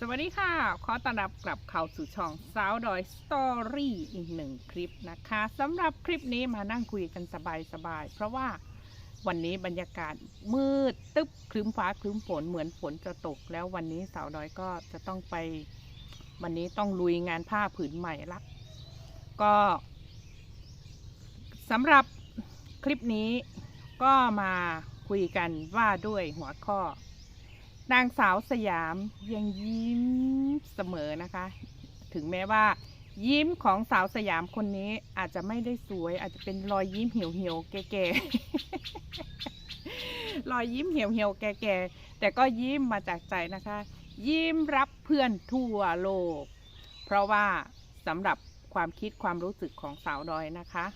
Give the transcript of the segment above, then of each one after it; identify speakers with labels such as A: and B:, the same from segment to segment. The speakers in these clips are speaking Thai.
A: สวัสดีค่ะ ขอต้อนรับกลับเข้าสู่ช่องสาวดอยสตอรี่อีกหนึ่งคลิปนะคะสำหรับคลิปนี้มานั่งคุยกันสบายๆ เพราะว่าวันนี้บรรยากาศมืดตึ๊บครึ้มฟ้าครึ้มฝนเหมือนฝนจะตก แล้ววันนี้สาวดอยก็จะต้องไป วันนี้ต้องลุยงานผ้าผืนใหม่ละก็สำหรับคลิปนี้ก็มาคุยกันว่าด้วยหัวข้อ นางสาวสยามยังยิ้มเสมอนะคะ ถึงแม้ว่า ยิ้มของสาวสยามคนนี้อาจจะไม่ได้สวย อาจจะเป็นรอยยิ้มเหี่ยวเหี่ยวแก่ๆรอยยิ้มเหี่ยวเหี่ยวแก่ๆแต่ก็ยิ้มมาจากใจนะคะ ยิ้มรับเพื่อนทั่วโลก เพราะว่าสำหรับความคิดความรู้สึกของสาวดอยนะคะ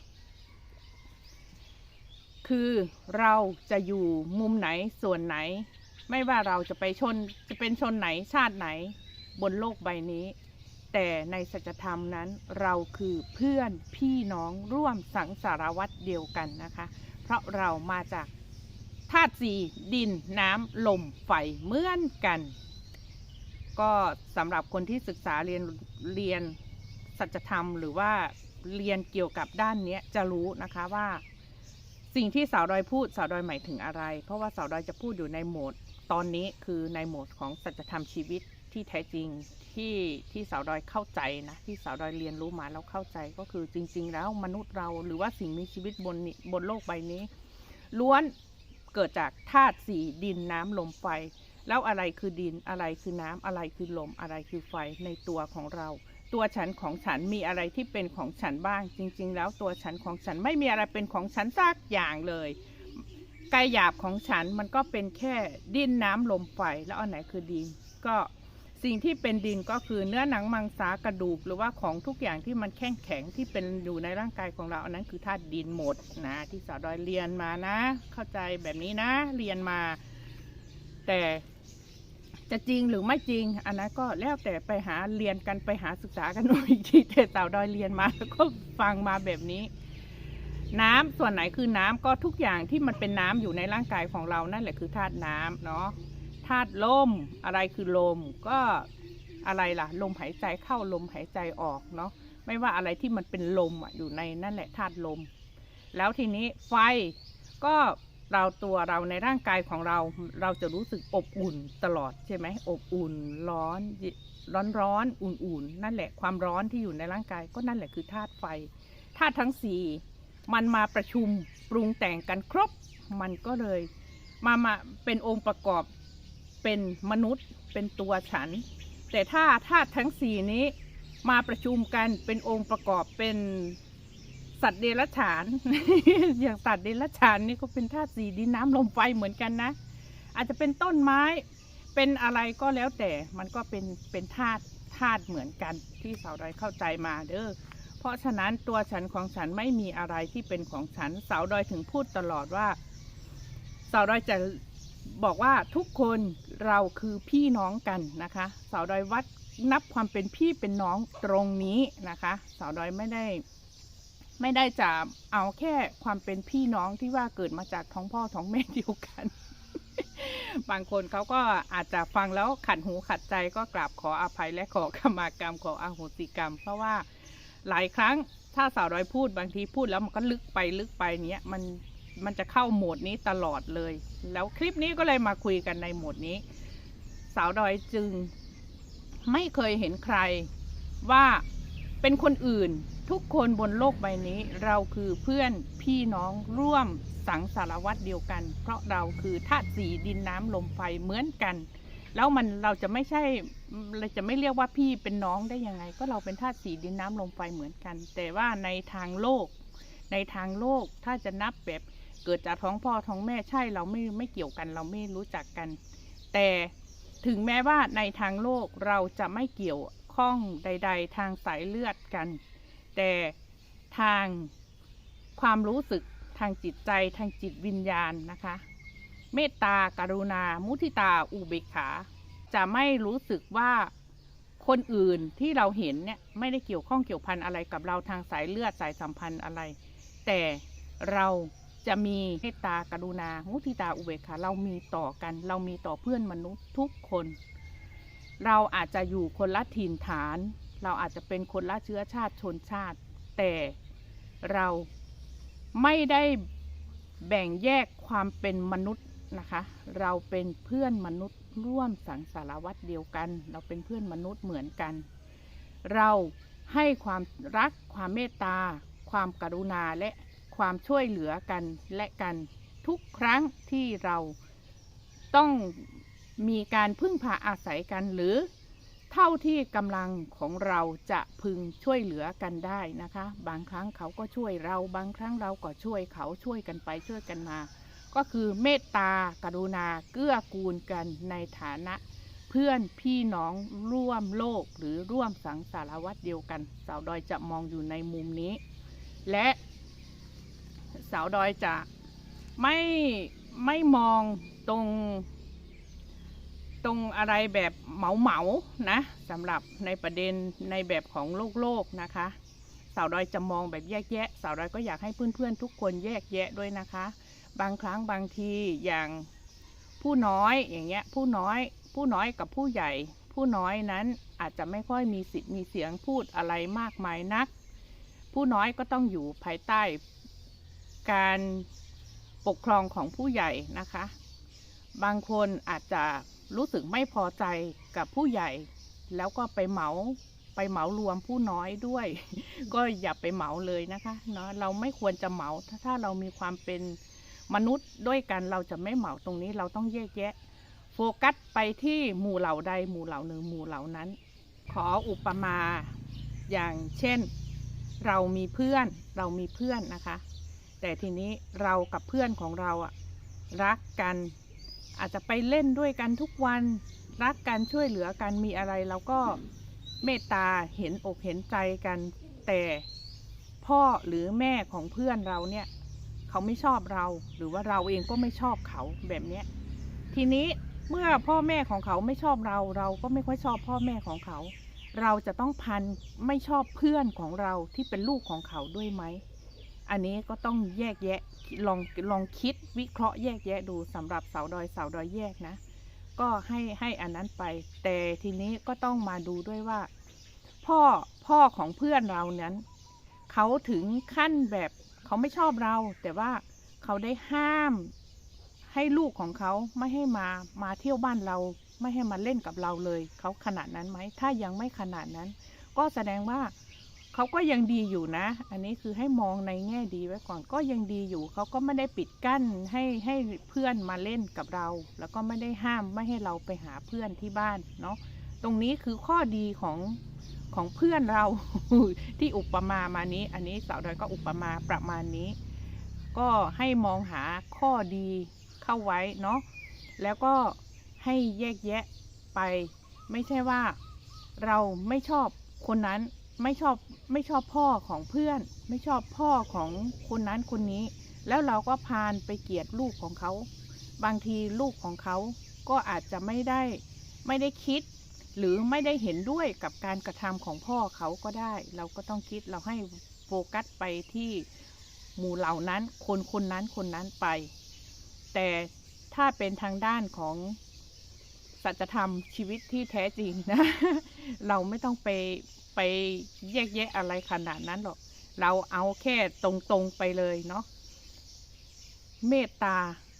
A: คือเราจะอยู่มุมไหนส่วนไหน ไม่ว่าเราจะไปชนจะเป็นชนไหนชาติไหน บนโลกใบนี้ แต่ในสัจธรรมนั้นเราคือเพื่อนพี่น้องร่วมสังสารวัตรเดียวกันนะคะ เพราะเรามาจากธาตุสี่ดินน้ำลมไฟเหมือนกัน ก็สำหรับคนที่ศึกษาเรียนเรียนสัจธรรมหรือว่าเรียนเกี่ยวกับด้านนี้จะรู้นะคะว่า สิ่งที่สาวดอยพูดสาวดอยหมายถึงอะไร เพราะว่าสาวดอยจะพูดอยู่ในโหมด ตอนนี้คือในโหมดของสัจธรรมชีวิตที่แท้จริงที่ที่สาวดอยเข้าใจนะที่สาวดอยเรียนรู้มาแล้วเข้าใจก็คือจริง ๆ แล้วมนุษย์เราหรือว่าสิ่งมีชีวิตบนนี้บนโลกใบนี้ ล้วนเกิดจากธาตุสี่ดินน้ำลมไฟ แล้วอะไรคือดินอะไรคือน้ำอะไรคือลมอะไรคือไฟในตัวของเรา ตัวฉันของฉันมีอะไรที่เป็นของฉันบ้าง จริง ๆ แล้วตัวฉันของฉันไม่มีอะไรเป็นของฉันสักอย่างเลย กายหยาบของฉันมันก็เป็นแค่ดินน้ำลมไฟแล้วอันไหนคือดิน ก็สิ่งที่เป็นดินก็คือเนื้อหนังมังสากระดูก หรือว่าของทุกอย่างที่มันแข็งแข็งที่เป็นอยู่ในร่างกายของเราอันนั้นคือธาตุดินหมดนะที่สาวดอยเรียนมานะ เข้าใจแบบนี้นะ เรียนมา แต่จะจริงหรือไม่จริง อันนั้นก็แล้วแต่ไปหาเรียนกันไปหาศึกษากันดูอีกทีแต่สาวดอยเรียนมาแล้วก็ฟังมาแบบนี้ น้ำส่วนไหนคือน้ำก็ทุกอย่างที่มันเป็นน้ำอยู่ในร่างกายของเรานั่นแหละคือธาตุน้ำเนาะธาตุลมอะไรคือลมก็อะไรล่ะ ลมหายใจเข้าลมหายใจออกเนาะไม่ว่าอะไรที่มันเป็นลมอะอยู่ในนั่นแหละธาตุลม แล้วทีนี้ไฟก็เราตัวเราในร่างกายของเราเราจะรู้สึกอบอุ่นตลอดใช่ไหมอบอุ่นร้อนร้อนร้อนอุ่นๆนั่นแหละความร้อนที่อยู่ในร่างกายก็นั่นแหละคือธาตุไฟธาตุทั้งสี่ มันมาประชุมปรุงแต่งกันครบ มันก็เลยมามาเป็นองค์ประกอบเป็นมนุษย์เป็นตัวฉัน แต่ถ้าธาตุทั้งสี่นี้มาประชุมกันเป็นองค์ประกอบเป็นสัตว์เดรัจฉาน อย่างสัตว์เดรัจฉานนี่ก็เป็นธาตุสี่ดินน้ำลมไฟเหมือนกันนะ อาจจะเป็นต้นไม้เป็นอะไรก็แล้วแต่มันก็เป็นเป็นธาตุธาตุเหมือนกันที่สาวดอยเข้าใจมาเด้อ เพราะฉะนั้นตัวฉันของฉันไม่มีอะไรที่เป็นของฉัน สาวดอยถึงพูดตลอดว่า สาวดอยจะบอกว่าทุกคนเราคือพี่น้องกันนะคะ สาวดอยวัดนับความเป็นพี่เป็นน้องตรงนี้นะคะ สาวดอยไม่ได้ ไม่ได้จะเอาแค่ความเป็นพี่น้องที่ว่าเกิดมาจากท้องพ่อท้องแม่เดียวกัน บางคนเขาก็อาจจะฟังแล้วขัดหูขัดใจก็กราบขออภัยและขอขมากรรมขออโหสิกรรม เพราะว่า หลายครั้งถ้าสาวดอยพูดบางทีพูดแล้วมันก็ลึกไปลึกไปเนี้ยมันมันจะเข้าโหมดนี้ตลอดเลย แล้วคลิปนี้ก็เลยมาคุยกันในโหมดนี้ สาวดอยจึงไม่เคยเห็นใครว่าเป็นคนอื่นทุกคนบนโลกใบนี้เราคือเพื่อนพี่น้องร่วมสังสารวัตรเดียวกัน เพราะเราคือธาตุสีดินน้ำลมไฟเหมือนกัน แล้วมันเราจะไม่ใช่เราจะไม่เรียกว่าพี่เป็นน้องได้ยังไง ก็เราเป็นธาตุสีดินน้ำลมไฟเหมือนกัน แต่ว่าในทางโลก ในทางโลกถ้าจะนับแบบเกิดจากท้องพ่อท้องแม่ใช่เราไม่ไม่เกี่ยวกันเราไม่รู้จักกัน แต่ถึงแม้ว่าในทางโลกเราจะไม่เกี่ยวข้องใด ๆ ทางสายเลือดกัน แต่ทางความรู้สึกทางจิตใจทางจิตวิญญาณนะคะ เมตตากรุณา มุทิตาอุเบกขา จะไม่รู้สึกว่าคนอื่นที่เราเห็นเนี่ยไม่ได้เกี่ยวข้องเกี่ยวพันอะไรกับเราทางสายเลือดสายสัมพันธ์อะไร แต่เราจะมีเมตตากรุณา มุทิตาอุเบกขาเรามีต่อกัน เรามีต่อเพื่อนมนุษย์ทุกคน เราอาจจะอยู่คนละถิ่นฐาน เราอาจจะเป็นคนละเชื้อชาติชนชาติ แต่เราไม่ได้แบ่งแยกความเป็นมนุษย์ นะคะ เราเป็นเพื่อนมนุษย์ร่วมสังสารวัตรเดียวกัน เราเป็นเพื่อนมนุษย์เหมือนกัน เราให้ความรักความเมตตา ความกรุณาและความช่วยเหลือกันและกันทุกครั้งที่เราต้องมีการพึ่งพาอาศัยกันหรือเท่าที่กำลังของเราจะพึงช่วยเหลือกันได้นะคะ บางครั้งเขาก็ช่วยเรา บางครั้งเราก็ช่วยเขาช่วยกันไปช่วยกันมา ก็คือเมตตากรุณาเกื้อกูลกันในฐานะ เพื่อนพี่น้องร่วมโลกหรือร่วมสังสารวัตรเดียวกัน สาวดอยจะมองอยู่ในมุมนี้ และสาวดอยจะไม่ไม่มองตรงตรงอะไรแบบเหมาเหมานะสำหรับในประเด็นในแบบของโลกโลกนะคะ สาวดอยจะมองแบบแยกแยะ สาวดอยก็อยากให้เพื่อนๆทุกคนแยกแยะด้วยนะคะ บางครั้งบางทีอย่างผู้น้อยอย่างเงี้ยผู้น้อยผู้น้อยกับผู้ใหญ่ ผู้น้อยนั้นอาจจะไม่ค่อยมีสิทธิ์มีเสียงพูดอะไรมากมายนัก ผู้น้อยก็ต้องอยู่ภายใต้การปกครองของผู้ใหญ่นะคะ บางคนอาจจะรู้สึกไม่พอใจกับผู้ใหญ่ แล้วก็ไปเหมาไปเหมารวมผู้น้อยด้วย ก็อย่าไปเหมาเลยนะคะเนาะเราไม่ควรจะเหมาถ้าถ้าเรามีความเป็น มนุษย์ด้วยกันเราจะไม่เหมาตรงนี้เราต้องแยกแยะ โฟกัสไปที่หมู่เหล่าใดหมู่เหล่าหนึ่งหมู่เหล่านั้น ขออุปมา อย่างเช่น เรามีเพื่อนเรามีเพื่อนนะคะ แต่ทีนี้เรากับเพื่อนของเราอะรักกัน อาจจะไปเล่นด้วยกันทุกวัน รักกันช่วยเหลือกันมีอะไรเราก็เมตตาเห็นอกเห็นใจกันแต่พ่อหรือแม่ของเพื่อนเราเนี่ย เขาไม่ชอบเรา หรือว่าเราเองก็ไม่ชอบเขาแบบเนี้ยทีนี้เมื่อพ่อแม่ของเขาไม่ชอบเรา เราก็ไม่ค่อยชอบพ่อแม่ของเขา เราจะต้องพันไม่ชอบเพื่อนของเราที่เป็นลูกของเขาด้วยไหมอันนี้ก็ต้องแยกแยะลองลองคิดวิเคราะห์แยกแยะดูสำหรับเสาดอยเสาดอยแยกนะ ก็ให้ให้อันนั้นไป แต่ทีนี้ก็ต้องมาดูด้วยว่า พ่อพ่อของเพื่อนเรานั้น เขาถึงขั้นแบบ เขาไม่ชอบเรา แต่ว่าเขาได้ห้ามให้ลูกของเขาไม่ให้มามาเที่ยวบ้านเรา ไม่ให้มาเล่นกับเราเลย เขาขนาดนั้นไหม ถ้ายังไม่ขนาดนั้น ก็แสดงว่าเขาก็ยังดีอยู่นะ อันนี้คือให้มองในแง่ดีไว้ก่อนก็ยังดีอยู่ เขาก็ไม่ได้ปิดกั้นให้ให้เพื่อนมาเล่นกับเรา แล้วก็ไม่ได้ห้ามไม่ให้เราไปหาเพื่อนที่บ้านเนาะตรงนี้คือข้อดีของ ของเพื่อนเราที่อุปมามานี้ อันนี้สาวดอยก็อุปมาประมาณนี้ ก็ให้มองหาข้อดีเข้าไว้เนาะแล้วก็ให้แยกแยะไป ไม่ใช่ว่าเราไม่ชอบคนนั้นไม่ชอบไม่ชอบพ่อของเพื่อน ไม่ชอบพ่อของคนนั้นคนนี้ แล้วเราก็พานไปเกลียดลูกของเขา บางทีลูกของเขาก็อาจจะไม่ได้ ไม่ได้คิด หรือไม่ได้เห็นด้วยกับการกระทำของพ่อเขาก็ได้ เราก็ต้องคิดเราให้โฟกัสไปที่หมู่เหล่านั้น คนคนนั้นคนนั้นไป แต่ถ้าเป็นทางด้านของสัจธรรมชีวิตที่แท้จริงนะ เราไม่ต้องไปไปแยกแยะอะไรขนาดนั้นหรอก เราเอาแค่ตรงๆไปเลยเนาะเมตตา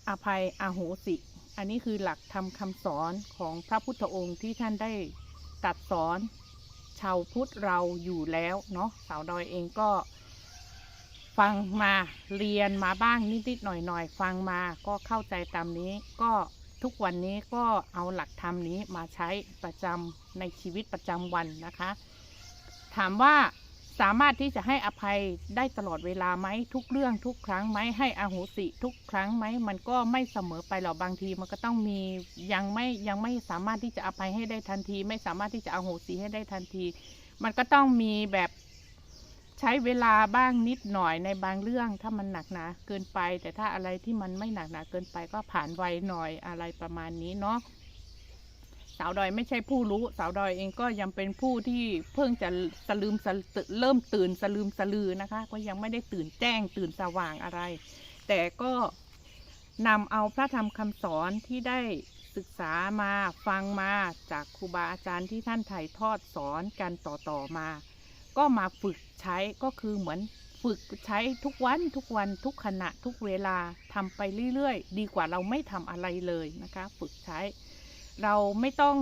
A: อภัยอาโหสิ อันนี้คือหลักธรรมคำสอนของพระพุทธองค์ที่ท่านได้ตัดสอน ชาวพุทธเราอยู่แล้วเนาะสาวดอยเองก็ฟังมาเรียนมาบ้างนิดๆหน่อยๆ ฟังมาก็เข้าใจตามนี้ ก็ทุกวันนี้ก็เอาหลักธรรมนี้มาใช้ประจำในชีวิตประจำวันนะคะ ถามว่า สามารถที่จะให้อภัยได้ตลอดเวลาไหมทุกเรื่องทุกครั้งไหมให้อโหสิทุกครั้งไหมมันก็ไม่เสมอไปหรอกบางทีมันก็ต้องมียังไม่ยังไม่สามารถที่จะอภัยให้ได้ทันที ไม่สามารถที่จะอโหสิให้ได้ทันที มันก็ต้องมีแบบใช้เวลาบ้างนิดหน่อยในบางเรื่องถ้ามันหนักหนาเกินไป แต่ถ้าอะไรที่มันไม่หนักหนาเกินไปก็ผ่านไวหน่อยอะไรประมาณนี้เนาะ สาวดอยไม่ใช่ผู้รู้ สาวดอยเองก็ยังเป็นผู้ที่เพิ่งจะสลืมสเริ่มตื่นสลืมสลือนะคะ ก็ยังไม่ได้ตื่นแจ้งตื่นสว่างอะไร แต่ก็นำเอาพระธรรมคำสอนที่ได้ศึกษามาฟังมาจากครูบาอาจารย์ที่ท่านถ่ายทอดสอนกันต่อๆมา ก็มาฝึกใช้ก็คือเหมือนฝึกใช้ทุกวันทุกวันทุกขณะทุกเวลาทำไปเรื่อยๆ ดีกว่าเราไม่ทำอะไรเลยนะคะ ฝึกใช้ เราไม่ต้อง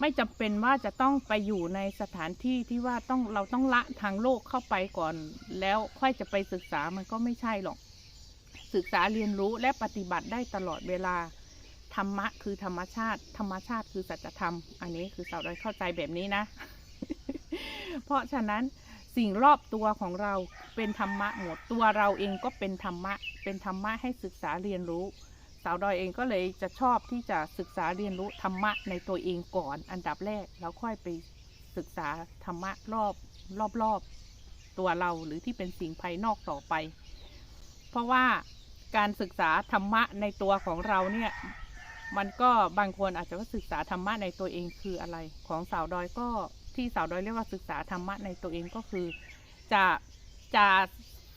A: ไม่จำเป็นว่าจะต้องไปอยู่ในสถานที่ที่ว่าต้องเราต้องละทางโลกเข้าไปก่อน แล้วค่อยจะไปศึกษามันก็ไม่ใช่หรอก ศึกษาเรียนรู้และปฏิบัติได้ตลอดเวลา ธรรมะคือธรรมชาติ ธรรมชาติคือสัจธรรม อันนี้คือสาวดอยเข้าใจแบบนี้นะ เพราะฉะนั้นสิ่งรอบตัวของเราเป็นธรรมะหมดตัวเราเองก็เป็นธรรมะ เป็นธรรมะให้ศึกษาเรียนรู้ สาวดอยเองก็เลยจะชอบที่จะศึกษาเรียนรู้ธรรมะในตัวเองก่อน อันดับแรกแล้วค่อยไปศึกษาธรรมะรอบรอบรอบตัวเราหรือที่เป็นสิ่งภายนอกต่อไป เพราะว่าการศึกษาธรรมะในตัวของเราเนี่ยมันก็บางคนอาจจะว่าศึกษาธรรมะในตัวเองคืออะไร ของสาวดอยก็ที่สาวดอยเรียกว่าศึกษาธรรมะในตัวเองก็คือ จะจะ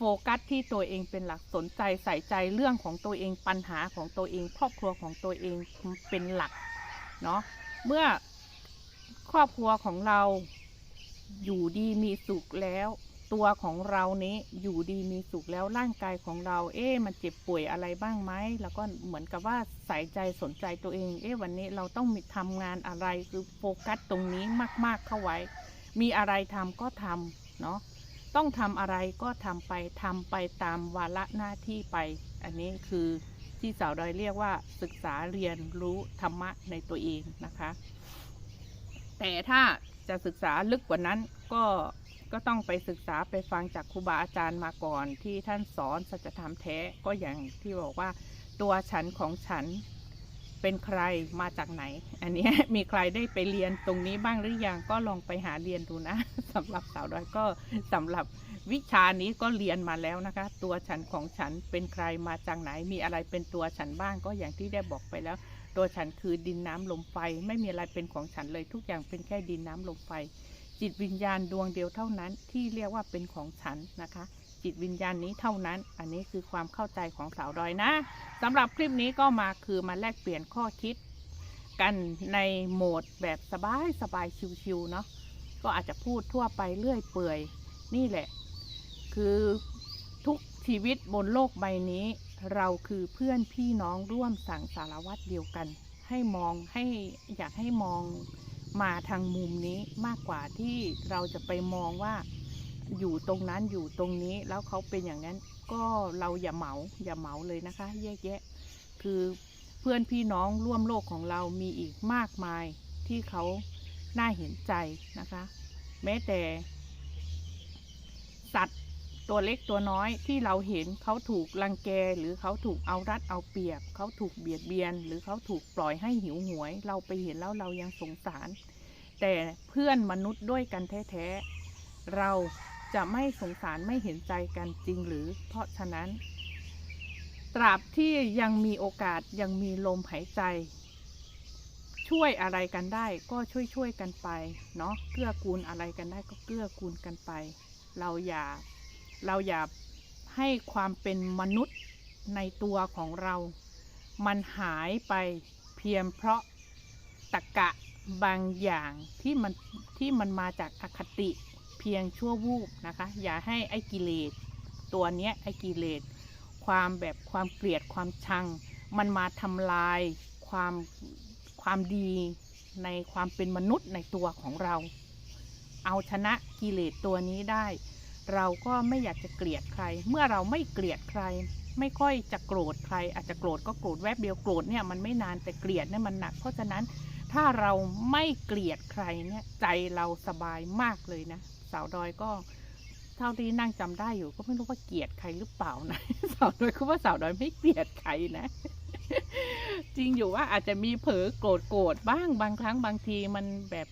A: ฟกัสที่ตัวเองเป็นหลักสนใจใส่ใจเรื่องของตัวเองปัญหาของตัวเอง ครอบครัวของตัวเองเป็นหลักเนาะเมื่อครอบครัวของเราอยู่ดีมีสุขแล้ว ตัวของเรานี้อยู่ดีมีสุขแล้วร่างกายของเรา เอ๊ะมันเจ็บป่วยอะไรบ้างไหมแล้วก็เหมือนกับว่าใส่ใจสนใจตัวเอง เอ๊ะวันนี้เราต้องมีทำงานอะไรคือโฟกัสตรงนี้มาก ๆเข้าไว้ มีอะไรทำก็ทำเนาะ ต้องทำอะไรก็ทำไปทำไปตามวาระหน้าที่ไป อันนี้คือที่สาวดอยเรียกว่าศึกษาเรียนรู้ธรรมะในตัวเองนะคะ แต่ถ้าจะศึกษาลึกกว่านั้นก็ก็ต้องไปศึกษาไปฟังจากครูบาอาจารย์มาก่อน ที่ท่านสอนสัจธรรมแท้ก็อย่างที่บอกว่าตัวฉันของฉัน เป็นใครมาจากไหน อันนี้มีใครได้ไปเรียนตรงนี้บ้างหรือยังก็ลองไปหาเรียนดูนะสำหรับสาวดอยก็สำหรับวิชานี้ก็เรียนมาแล้วนะคะ ตัวฉันของฉันเป็นใครมาจากไหน มีอะไรเป็นตัวฉันบ้างก็อย่างที่ได้บอกไปแล้ว ตัวฉันคือดินน้ำลมไฟ ไม่มีอะไรเป็นของฉันเลยทุกอย่างเป็นแค่ดินน้ำลมไฟ จิตวิญญาณดวงเดียวเท่านั้นที่เรียกว่าเป็นของฉันนะคะ จิตวิญญาณนี้เท่านั้น อันนี้คือความเข้าใจของสาวดอยนะสำหรับคลิปนี้ก็มาคือมาแลกเปลี่ยนข้อคิด กันในโหมดแบบสบายสบายชิวๆเนาะก็อาจจะพูดทั่วไปเรื่อยเปื่อย นี่แหละ คือทุกชีวิตบนโลกใบนี้ เราคือเพื่อนพี่น้องร่วมสังสารวัตรเดียวกัน ให้มองให้อยากให้มองมาทางมุมนี้มากกว่าที่เราจะไปมองว่า อยู่ตรงนั้นอยู่ตรงนี้แล้วเขาเป็นอย่างนั้น ก็เราอย่าเหมาอย่าเหมาเลยนะคะแยกแยะ คือเพื่อนพี่น้องร่วมโลกของเรามีอีกมากมายที่เขาน่าเห็นใจนะคะ แม้แต่ สัตว์ตัวเล็กตัวน้อยที่เราเห็นเขาถูกรังแกหรือเขาถูกเอารัดเอาเปรียบ เขาถูกเบียดเบียน หรือเขาถูกปล่อยให้หิวหวย เราไปเห็นแล้วเรายังสงสาร แต่เพื่อนมนุษย์ด้วยกันแท้ๆเรา จะไม่สงสารไม่เห็นใจกันจริงหรือ เพราะฉะนั้น ตราบที่ยังมีโอกาสยังมีลมหายใจ ช่วยอะไรกันได้ก็ช่วยช่วยๆกันไป เนาะเกื้อกูลอะไรกันได้ก็เกื้อกูลกันไป เราอย่า เราอย่าให้ความเป็นมนุษย์ในตัวของเรา มันหายไปเพียงเพราะตะกะบางอย่างที่มันที่มันมาจากอคติ เพียงชั่ววูบนะคะ อย่าให้ไอ้กิเลสตัวเนี้ยไอ้กิเลสความแบบความเกลียดความชัง มันมาทำลายความความดีในความเป็นมนุษย์ในตัวของเรา เอาชนะกิเลสตัวนี้ได้ เราก็ไม่อยากจะเกลียดใคร เมื่อเราไม่เกลียดใคร ไม่ค่อยจะโกรธใคร อาจจะโกรธก็โกรธแวบเดียวโกรธเนี่ยมันไม่นานแต่เกลียดเนี่ยมันหนัก เพราะฉะนั้นถ้าเราไม่เกลียดใครเนี่ยใจเราสบายมากเลยนะ สาวดอยก็เท่าที่นั่งจำได้อยู่ ก็ไม่รู้ว่าเกลียดใครหรือเปล่านะสาวดอยคือว่าสาวดอยไม่เกลียดใครนะ จริงอยู่ว่าอาจจะมีเผลอโกรธโกรธบ้างบางครั้งบางทีมันแบบ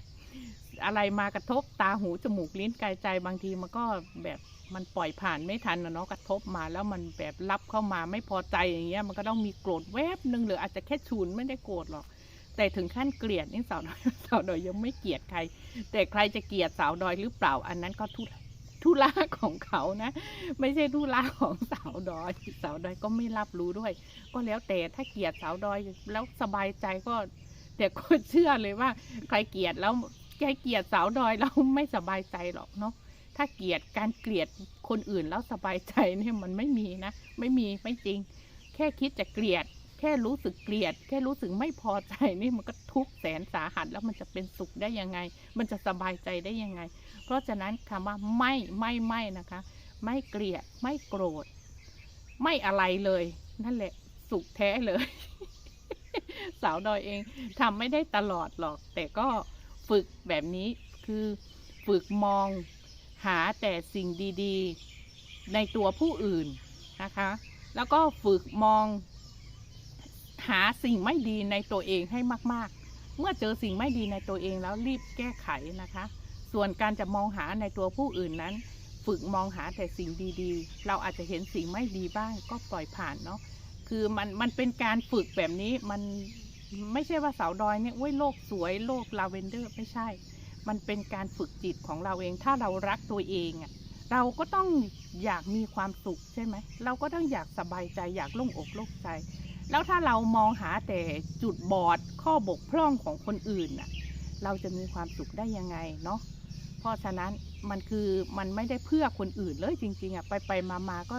A: อะไรมากระทบตาหูจมูกลิ้นกายใจบางทีมันก็แบบมันปล่อยผ่านไม่ทันนะเนาะกระทบมาแล้วมันแบบรับเข้ามาไม่พอใจอย่างเงี้ยมันก็ต้องมีโกรธแวบหนึ่งหรืออาจจะแค่ฉุนไม่ได้โกรธหรอก แต่ถึงขั้นเกลียดนี่สาวดอยสาวดอยยังไม่เกลียดใคร แต่ใครจะเกลียดสาวดอยหรือเปล่า อันนั้นก็ทุธุระของเขานะ ไม่ใช่ธุระของสาวดอย สาวดอยก็ไม่รับรู้ด้วย ก็แล้วแต่ถ้าเกลียดสาวดอยแล้วสบายใจก็ แต่ก็เชื่อเลยว่า ใครเกลียดแล้วใครเกลียดสาวดอยแล้วไม่สบายใจหรอกเนาะถ้าเกลียดการเกลียดคนอื่นแล้วสบายใจเนี่ยมันไม่มีนะ ไม่มีไม่จริง แค่คิดจะเกลียด แค่รู้สึกเกลียด แค่รู้สึกไม่พอใจนี่มันก็ทุกข์แสนสาหัสแล้วมันจะเป็นสุขได้ยังไง มันจะสบายใจได้ยังไง เพราะฉะนั้นคำว่าไม่ไม่ไม่นะคะ ไม่เกลียดไม่โกรธ ไม่อะไรเลย นั่นแหละสุขแท้เลย สาวดอยเองทำไม่ได้ตลอดหรอก แต่ก็ฝึกแบบนี้คือฝึกมองหาแต่สิ่งดี ๆ ในตัวผู้อื่นนะคะ แล้วก็ฝึกมอง หาสิ่งไม่ดีในตัวเองให้มาก ๆ เมื่อเจอสิ่งไม่ดีในตัวเองแล้วรีบแก้ไขนะคะ ส่วนการจะมองหาในตัวผู้อื่นนั้น ฝึกมองหาแต่สิ่งดีๆ เราอาจจะเห็นสิ่งไม่ดีบ้างก็ปล่อยผ่านเนาะคือมันมันเป็นการฝึกแบบนี้มันไม่ใช่ว่าสาวดอยเนี่ยโอ้ยโลกสวยโลกลาเวนเดอร์ไม่ใช่ มันเป็นการฝึกจิตของเราเอง ถ้าเรารักตัวเองอะ่ะเราก็ต้องอยากมีความสุขใช่ไหม เราก็ต้องอยากสบายใจอยากโล่งอกโล่งใจ แล้วถ้าเรามองหาแต่จุดบอดข้อบกพร่องของคนอื่นน่ะ เราจะมีความสุขได้ยังไงเนาะเพราะฉะนั้นมันคือมันไม่ได้เพื่อคนอื่นเลยจริงๆอะไปไปมามาก็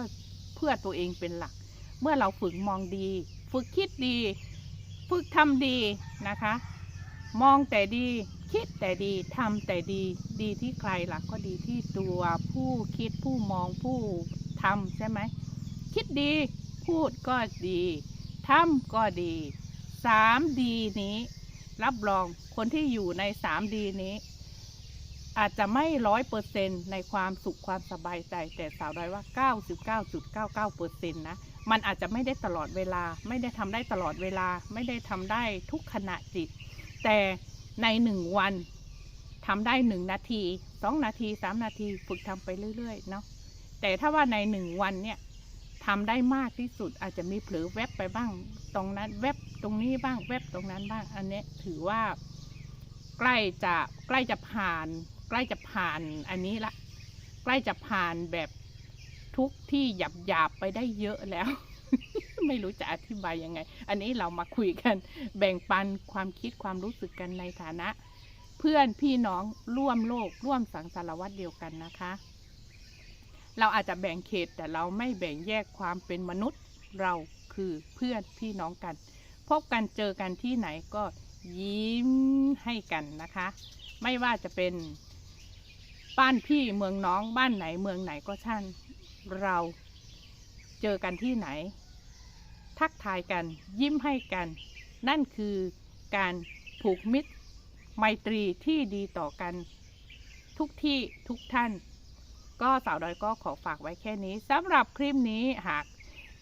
A: เพื่อตัวเองเป็นหลัก เมื่อเราฝึกมองดี ฝึกคิดดี ฝึกทำดีนะคะ มองแต่ดีคิดแต่ดีทำแต่ดีดีที่ใครหลักก็ดีที่ตัวผู้คิดผู้มองผู้ทำใช่ไหมคิดดีพูดก็ดี ทำก็ดีสามดีนี้ รับรองคนที่อยู่ในสามดีนี้ อาจจะไม่ร้อยเปอร์เซ็นในความสุขความสบายใจ แต่สาวดอยว่า 99.99เปอร์เซ็นต์นะ มันอาจจะไม่ได้ตลอดเวลา ไม่ได้ทำได้ตลอดเวลา ไม่ได้ทำได้ทุกขณะจิต แต่ในหนึ่งวันทำได้หนึ่งนาทีสองนาทีสามนาที ฝึกทำไปเรื่อยๆเนาะแต่ถ้าว่าในหนึ่งวันเนี่ย ทำได้มากที่สุดอาจจะมีเผลอแวบไปบ้าง ตรงนั้นแวบตรงนี้บ้างแวบตรงนั้นบ้าง อันนี้ถือว่า ใกล้จะใกล้จะผ่าน ใกล้จะผ่านอันนี้ละ ใกล้จะผ่านแบบทุกที่หยาบหยาบไปได้เยอะแล้ว ไม่รู้จะอธิบายยังไง อันนี้เรามาคุยกัน แบ่งปันความคิดความรู้สึกกันในฐานะ เพื่อนพี่น้องร่วมโลกร่วมสังสารวัตรเดียวกันนะคะ เราอาจจะแบ่งเขตแต่เราไม่แบ่งแยกความเป็นมนุษย์เราคือเพื่อนพี่น้องกัน พบกันเจอกันที่ไหนก็ยิ้มให้กันนะคะ ไม่ว่าจะเป็นบ้านพี่เมืองน้องบ้านไหนเมืองไหนก็ช่างเราเจอกันที่ไหน ทักทายกันยิ้มให้กัน นั่นคือการผูกมิตรไมตรีที่ดีต่อกัน ทุกที่ทุกท่าน ก็สาวดอยก็ขอฝากไว้แค่นี้สำหรับคลิปนี้หาก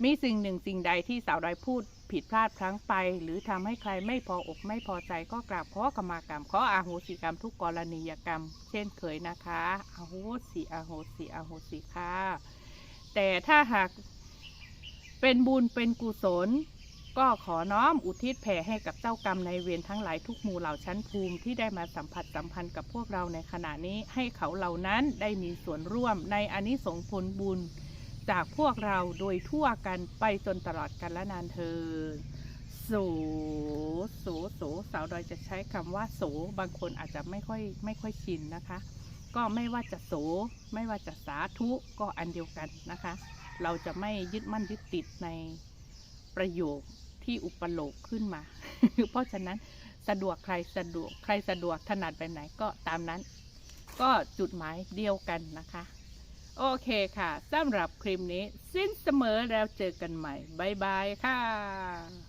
A: มีสิ่งหนึ่งสิ่งใดที่สาวดอยพูดผิดพลาดพลั้งไป หรือทำให้ใครไม่พออกไม่พอใจก็กราบขอกรรมากรรมขออาโหสิกรรมทุกกรณียกรรม เช่นเคยนะคะอาโหสิอาโหสิอาโหสิค่ะแต่ถ้าหากเป็นบุญเป็นกุศล ก็ขอน้อมอุทิศแผ่ให้กับเจ้ากรรมในเวรทั้งหลายทุกหมู่เหล่าชั้นภูมิที่ได้มาสัมผัสสัมพันธ์กับพวกเราในขณะนี้ให้เขาเหล่านั้นได้มีส่วนร่วมในอานิสงส์ผลบุญ จากพวกเราโดยทั่วกันไปจนตลอดกาละนานเธอโสโสโสสาวดอยจะใช้คำว่าโสบางคนอาจจะไม่ค่อยไม่ค่อยชินนะคะ ก็ไม่ว่าจะโสไม่ว่าจะสาธุก็อันเดียวกันนะคะ เราจะไม่ยึดมั่นยึดติดในประโยค ที่อุปโลกขึ้นมา เพราะฉะนั้นสะดวกใครสะดวกใครสะดวกถนัดแบบไหนก็ตามนั้น ก็จุดหมายเดียวกันนะคะ โอเคค่ะสำหรับคลิปนี้ สิ้นเสมอแล้วเจอกันใหม่ บ๊ายบายค่ะ